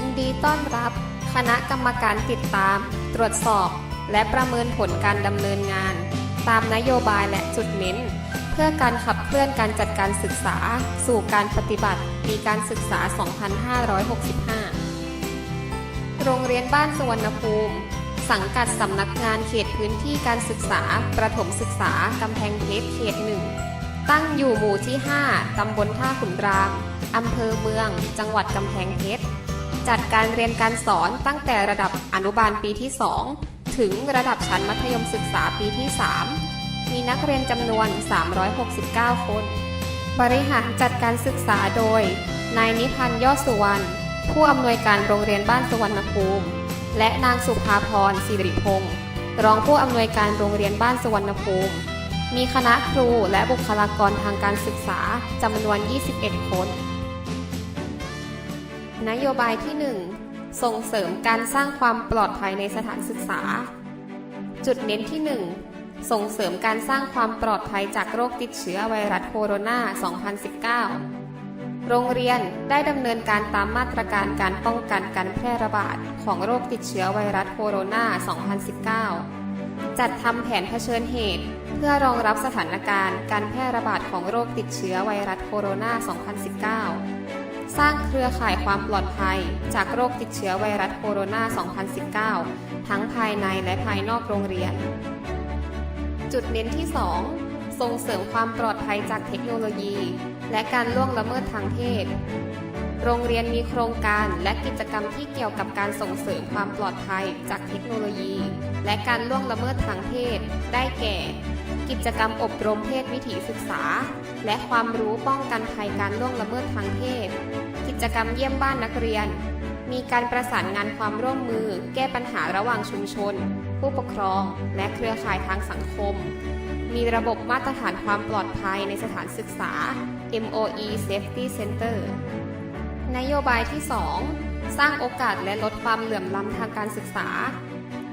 ยินดีต้อนรับ คณะกรรมการติดตาม ตรวจสอบ และประเมินผลการดำเนินงาน ตามนโยบายและจุดเน้น เพื่อการขับเคลื่อนการจัดการศึกษา สู่การปฏิบัติปีการศึกษา 2565 โรงเรียนบ้านสุวรรณภูมิ สังกัดสำนักงานเขตพื้นที่การศึกษา ประถมศึกษากำแพงเพชรเขตหนึ่งตั้งอยู่หมู่ที่ 5 ตำบลท่าขุนราม อำเภอเมือง จังหวัดกำแพงเพชร จัดการเรียนการสอนตั้งแต่ระดับอนุบาลปีที่ 2 ถึงระดับชั้นมัธยมศึกษาปีที่ 3 มีนักเรียนจำนวน 369 คน บริหารจัดการศึกษาโดย นายนิพันธ์ยอดสุวรรณ ผู้อำนวยการโรงเรียนบ้านสุวรรณภูมิ และนางสุภาพรสิริพงศ์รองผู้อำนวยการโรงเรียนบ้านสุวรรณภูมิ มีคณะครูและบุคลากรทางการศึกษาจำนวน 21 คน นโยบายที่ 1 ส่งเสริมการสร้างความปลอดภัยในสถานศึกษา จุดเน้นที่ 1 ส่งเสริมการสร้างความปลอดภัยจากโรคติดเชื้อไวรัสโคโรนา 2019 โรงเรียนได้ดำเนินการตามมาตรการการป้องกันการแพร่ระบาดของโรคติดเชื้อไวรัสโคโรนา 2019 จัดทำแผนเผชิญเหตุ เพื่อรองรับสถานการณ์การแพร่ระบาดของโรคติดเชื้อไวรัสโคโรนา 2019 สร้างเครือข่ายความปลอดภัย จากโรคติดเชื้อไวรัสโคโรนา 2019 ทั้งภายในและภายนอกโรงเรียน จุดเน้นที่ 2 ส่งเสริมความปลอดภัยจากเทคโนโลยี และการล่วงละเมิดทางเพศ โรงเรียนมีโครงการและกิจกรรมที่เกี่ยวกับการส่งเสริมความปลอดภัยจากเทคโนโลยี และการล่วงละเมิดทางเพศ ได้แก่ กิจกรรมอบรมเพศวิถีศึกษาและความรู้ป้องกันภัยการล่วงละเมิดทางเพศ จกรรมเยี่ยมบ้านนักเรียน มีการประสานงานความร่วมมือ แก้ปัญหาระหว่างชุมชน ผู้ปกครอง และเครือข่ายทางสังคม มีระบบมาตรฐานความปลอดภัยในสถานศึกษา MOE Safety Center นโยบายที่ 2 สร้างโอกาสและลดความเหลื่อมล้ำทางการศึกษา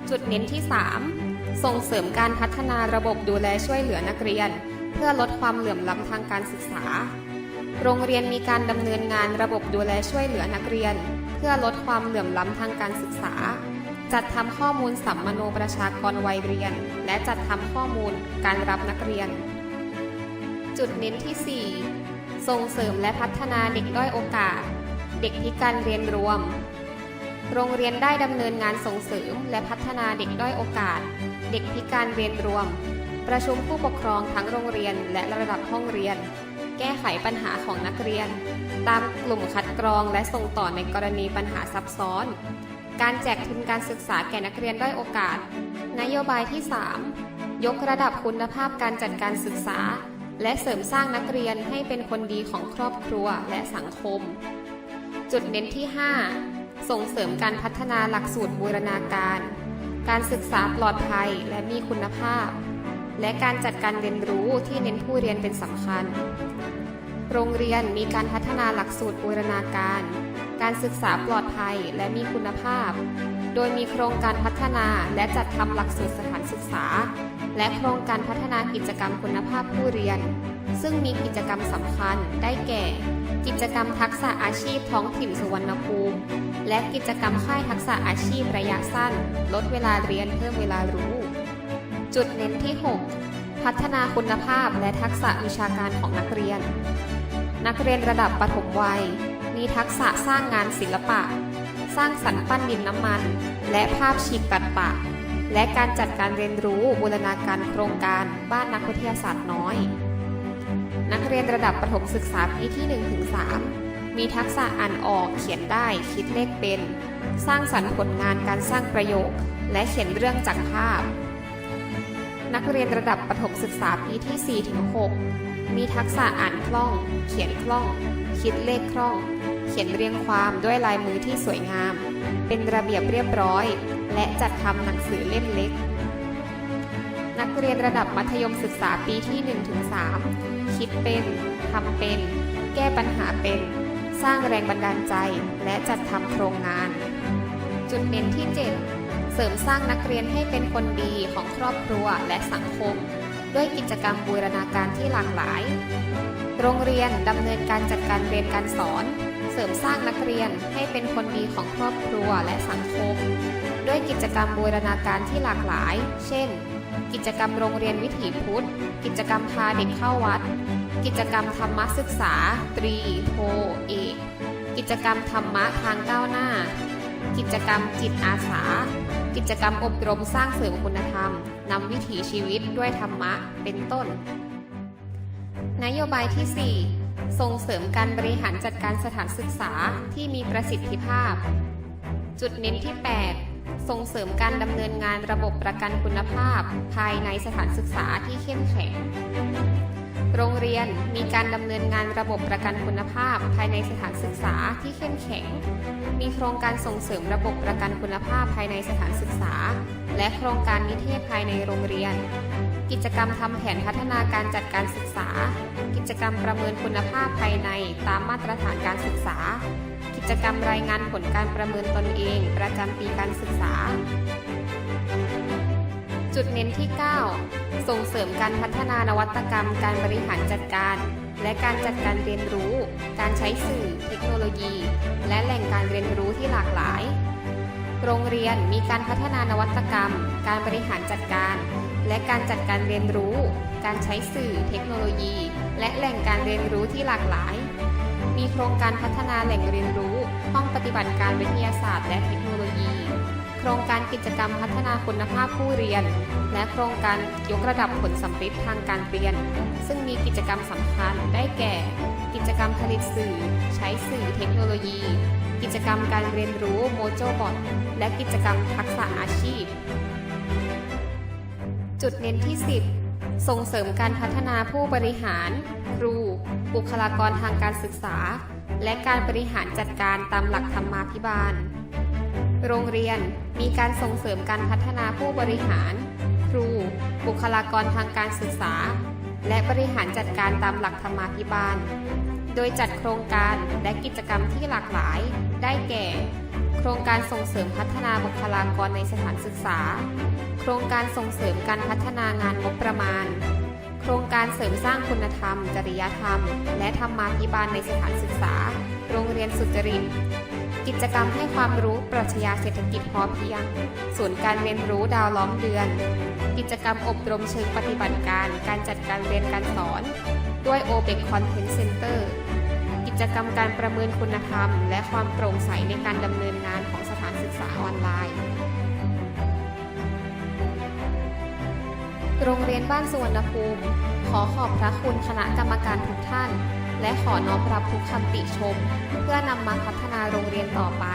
จุดเน้นที่ 3 ส่งเสริมการพัฒนาระบบดูแลช่วยเหลือนักเรียน เพื่อลดความเหลื่อมล้ำทางการศึกษา โรงเรียนมีการดำเนินงานระบบดูแลช่วยเหลือนักเรียน เพื่อลดความเหลื่อมล้ำทางการศึกษา จัดทำข้อมูลสัมมโนประชากรวัยเรียน และจัดทำข้อมูลการรับนักเรียน จุดเน้นที่ 4 ส่งเสริมและพัฒนาเด็กด้อยโอกาส เด็กพิการเรียนรวม โรงเรียนได้ดำเนินงานส่งเสริมและพัฒนาเด็กด้อยโอกาส เด็กพิการเรียนรวม ประชุมผู้ปกครองทั้งโรงเรียนและระดับห้องเรียน แก้ไขปัญหาของนักเรียน ตามกลุ่มคัดกรองและส่งต่อในกรณีปัญหาซับซ้อน การแจกทุนการศึกษาแก่นักเรียนด้อยโอกาส นโยบายที่ 3 ยกระดับคุณภาพการจัดการศึกษา และเสริมสร้างนักเรียนให้เป็นคนดีของครอบครัวและสังคม จุดเน้นที่ 5 ส่งเสริมการพัฒนาหลักสูตรบูรณาการ การศึกษาปลอดภัยและมีคุณภาพ และการจัดการเรียนรู้ที่เน้นผู้เรียนเป็นสำคัญ โรงเรียนมีการพัฒนาหลักสูตรบูรณาการ การศึกษาปลอดภัยและมีคุณภาพ โดยมีโครงการพัฒนาและจัดทำหลักสูตรสถานศึกษา และโครงการพัฒนากิจกรรมคุณภาพผู้เรียน ซึ่งมีกิจกรรมสำคัญได้แก่ กิจกรรมทักษะอาชีพท้องถิ่นสุวรรณภูมิ และกิจกรรมค่ายทักษะอาชีพระยะสั้น ลดเวลาเรียนเพิ่มเวลารู้ จุดเน้นที่ 6 พัฒนาคุณภาพและทักษะวิชาการของนักเรียน นักเรียนระดับปฐมวัย มีทักษะสร้างงานศิลปะ สร้างสรรค์ปั้นดินน้ำมัน และภาพฉีกตัดปะ และการจัดการเรียนรู้บูรณาการโครงการบ้านนักวิทยาศาสตร์น้อย นักเรียนระดับประถมศึกษาปีที่1-3มีทักษะอ่านออกเขียนได้คิดเลขเป็น สร้างสรรค์ผลงานการสร้างประโยค และเขียนเรื่องจากภาพ นักเรียนระดับประถมศึกษาปีที่ 4-6 มีทักษะอ่านคล่อง เขียนคล่อง คิดเลขคล่อง เขียนเรียงความด้วยลายมือที่สวยงาม เป็นระเบียบเรียบร้อย และจัดทำหนังสือเล่มเล็ก นักเรียนระดับมัธยมศึกษาปีที่ 1-3 คิดเป็น ทำเป็น แก้ปัญหาเป็น สร้างแรงบันดาลใจ และจัดทำโครงงาน จุดเน้นที่ 7 เสริมสร้างนักเรียนให้เป็นคนดีของครอบครัวและสังคม ด้วยกิจกรรมบูรณาการที่หลากหลาย โรงเรียนดำเนินการจัดการเรียนการสอน เสริมสร้างนักเรียนให้เป็นคนดีของครอบครัวและสังคม ด้วยกิจกรรมบูรณาการที่หลากหลาย เช่น กิจกรรมโรงเรียนวิถีพุทธ กิจกรรมพาเด็กเข้าวัด กิจกรรมธรรมศึกษา ตรีโทเอกกิจกรรมธรรมะทางก้าวหน้า กิจกรรมจิตอาสา กิจกรรมอบรมสร้างเสริมคุณธรรม นำวิถีชีวิตด้วยธรรมะเป็นต้น นโยบายที่ 4 ส่งเสริมการบริหารจัดการสถานศึกษาที่มีประสิทธิภาพ จุดเน้นที่ 8 ส่งเสริมการดำเนินงานระบบประกันคุณภาพ ภายในสถานศึกษาที่เข้มแข็ง โรงเรียนมีการดำเนินงานระบบประกันคุณภาพ ภายในสถานศึกษาที่เข้มแข็ง มีโครงการส่งเสริมระบบประกันคุณภาพภายในสถานศึกษา และโครงการนิเทศภายในโรงเรียน กิจกรรมทำแผนพัฒนาการจัดการศึกษา กิจกรรมประเมินคุณภาพภายในตามมาตรฐานการศึกษา กิจกรรมรายงานผลการประเมินตนเอง ประจำปีการศึกษา จุดเน้นที่ 9 ส่งเสริมการพัฒนานวัตกรรม การบริหารจัดการ และการจัดการเรียนรู้ การใช้สื่อ เทคโนโลยี และแหล่งการเรียนรู้ที่หลากหลาย โรงเรียนมีการพัฒนานวัตกรรม การบริหารจัดการ และการจัดการเรียนรู้ การใช้สื่อ เทคโนโลยี และแหล่งการเรียนรู้ที่หลากหลาย มีโครงการพัฒนาแหล่งเรียนรู้ ห้องปฏิบัติการวิทยาศาสตร์ และเทคโนโลยี ครงการกิจกรรมพัฒนาคุณภาพผู้เรียน และโครงการยกระดับผลสัมฤทธิ์ทางการเรียน ซึ่งมีกิจกรรมสำคัญได้แก่ กิจกรรมผลิตสื่อ ใช้สื่อเทคโนโลยี กิจกรรมการเรียนรู้โมโจบอทและกิจกรรมทักษะอาชีพ จุดเน้นที่ 10 ส่งเสริมการพัฒนาผู้บริหาร ครู บุคลากรทางการศึกษา และการบริหารจัดการตามหลักธรรมาภิบาล โรงเรียนมีการส่งเสริมการพัฒนาผู้บริหาร ครู บุคลากรทางการศึกษา และบริหารจัดการตามหลักธรรมาภิบาล โดยจัดโครงการและกิจกรรมที่หลากหลาย ได้แก่ โครงการส่งเสริมพัฒนาบุคลากรในสถานศึกษา โครงการส่งเสริมการพัฒนางานงบประมาณ โครงการเสริมสร้างคุณธรรม จริยธรรม และธรรมาภิบาลในสถานศึกษา โรงเรียนสุจริต กิจกรรมให้ความรู้ปรัชญาเศรษฐกิจพอเพียง ศูนย์การเรียนรู้ดาวล้อมเดือน กิจกรรมอบรมเชิงปฏิบัติการ การจัดการเรียนการสอน ด้วย o b e c Content Center กิจกรรมการประเมินคุณธรรม และความโปร่งใสในการดำเนินงานของสถานศึกษาออนไลน์ โรงเรียนบ้านสุวรรณภูมิ ขอขอบพระคุณคณะกรรมการทุกท่าน และขอน้อมรับทุกคำติชม เพื่อนำมาพัฒนาโรงเรียนต่อไป